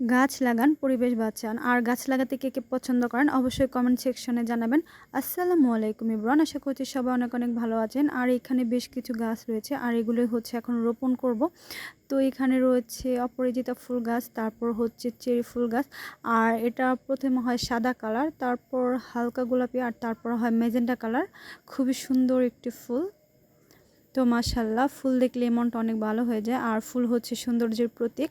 গাছ লাগান, পরিবেশ বাঁচান। আর গাছ লাগাতে কে কে পছন্দ করেন অবশ্যই কমেন্ট সেকশনে জানাবেন। আসসালামু আলাইকুম ইব্রান আশা করছি সবাই অনেক অনেক ভালো আছেন। আর এখানে বেশ কিছু গাছ রয়েছে, আর এগুলোই হচ্ছে এখন রোপণ করব। তো এখানে রয়েছে অপরাজিতা ফুল গাছ, তারপর হচ্ছে চেরি ফুল গাছ, আর এটা প্রথমে হয় সাদা কালার, তারপর হালকা গোলাপি, আর তারপর হয় মেজেন্ডা কালার। খুবই সুন্দর একটি ফুল। তো মাসাল্লাহ ফুল দেখলে মনটা অনেক ভালো হয়ে যায়। আর ফুল হচ্ছে সৌন্দর্যের প্রতীক।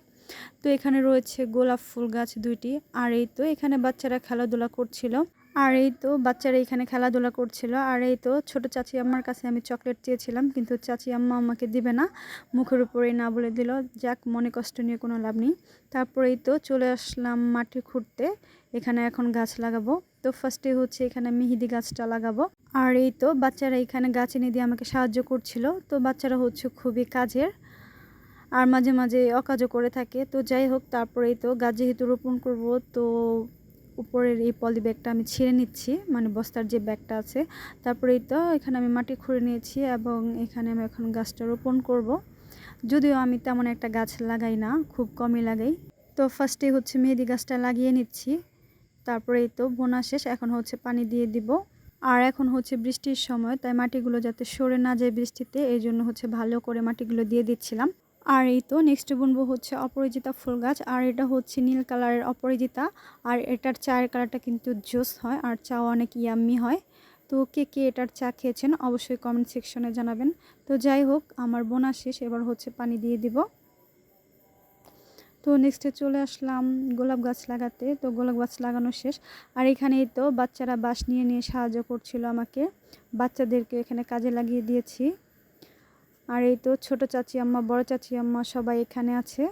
তো এখানে রয়েছে গোলাপ ফুল গাছ দুইটি, আর এই তো এখানে বাচ্চারা খেলাধুলা করছিল। আর এই তো বাচ্চারা এখানে খেলাধুলা করছিল। আর এই তো ছোট চাচি আম্মার কাছে আমি চকলেট চেয়েছিলাম, কিন্তু চাচি আম্মা আমাকে দিবে না। মুখের উপরেই না বলে দিল, যাক, মনে কষ্ট নিয়ে কোনো লাভ নেই। তারপরেই তো চলে আসলাম মাটি খুঁড়তে এখানে এখন গাছ লাগাবো। তো ফার্স্টে হচ্ছে এখানে মেহেদি গাছটা লাগাবো। আর এই তো বাচ্চারা এখানে গাছ এনে দিয়ে আমাকে সাহায্য করছিল। তো বাচ্চারা হচ্ছে খুবই কাজের। আর মাঝে মাঝে অকাজও করে থাকে। তো যাই হোক, তারপরেই তো গাছ যেহেতু রোপণ করব, তো উপরের এই পলি ব্যাগটা আমি ছিঁড়ে নিচ্ছি মানে বস্তার যে ব্যাগটা আছে। তারপরেই তো এখানে আমি মাটি খুঁড়ে নিয়েছি এবং এখানে আমি এখন গাছটা রোপণ করব। যদিও আমি তেমন একটা গাছ লাগাই না, খুব কমই লাগাই। তো ফার্স্টে হচ্ছে মেহেদি গাছটা লাগিয়ে নিচ্ছি। তারপরেই তো বোনা শেষ, এখন হচ্ছে পানি দিয়ে দিব। আর এখন হচ্ছে বৃষ্টির সময়, তাই মাটিগুলো যাতে সরে না যায় বৃষ্টিতে, এই জন্য হচ্ছে ভালো করে মাটিগুলো দিয়ে দিচ্ছিলাম। আর এই তো নেক্সট বুনবো হচ্ছে অপরাজিতা ফুল গাছ, আর এটা হচ্ছে নীল কালারের অপরাজিতা, আর এটার চায়ের কালারটা কিন্তু জোস হয়, আর চা অনেক ইয়াম্মি হয়। তো কে কে এটার চা খেয়েছেন অবশ্যই কমেন্ট সেকশনে জানাবেন। তো যাই হোক, আমার বোনা শেষ, এবার হচ্ছে পানি দিয়ে দিব। তো নেক্সটে চলে আসলাম গোলাপ গাছ লাগাতে, তো গোলাপ গাছ লাগানো শেষ। আর এখানেই তো বাচ্চারা বাঁশ নিয়ে নিয়ে সাহায্য করছিল আমাকে। বাচ্চাদেরকে এখানে কাজে লাগিয়ে দিয়েছি। আর এই তো ছোট চাচি আম্মা, বড় চাচি আম্মা সবাই এখানে আছে।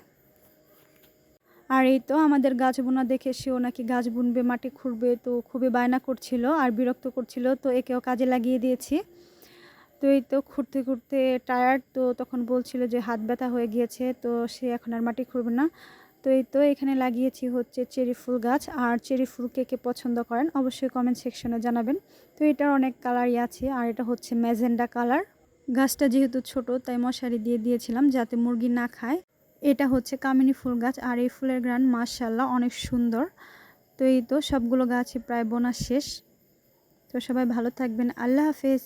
আর এই তো আমাদের গাছ বোনা দেখে সেও নাকি গাছ বুনবে, মাটি খুঁড়বে, তো খুবই বায়না করছিল আর বিরক্ত করছিল, তো একেও কাজে লাগিয়ে দিয়েছি। তো এই তো খুঁড়তে খুঁড়তে টায়ার্ড তো তখন বলছিল যে হাত ব্যথা হয়ে গিয়েছে, তো সে এখন আর মাটি খুঁড়বে না। তো এই তো এখানে লাগিয়েছি হচ্ছে চেরি ফুল গাছ, আর চেরি ফুল কে কে পছন্দ করেন অবশ্যই কমেন্ট সেকশনে জানাবেন। তো এটার অনেক কালারই আছে, আর এটা হচ্ছে ম্যাজেন্ডা কালার গাছটা যেহেতু ছোট, তাই মশারি দিয়ে দিয়েছিলাম যাতে মুরগি না খায়। এটা হচ্ছে কামিনী ফুল গাছ, আর এই ফুলের গ্রান মাশাল্লাহ অনেক সুন্দর। তো এই তো সবগুলো গাছই প্রায় বোনা শেষ। তো সবাই ভালো থাকবেন। আল্লাহ হাফেজ।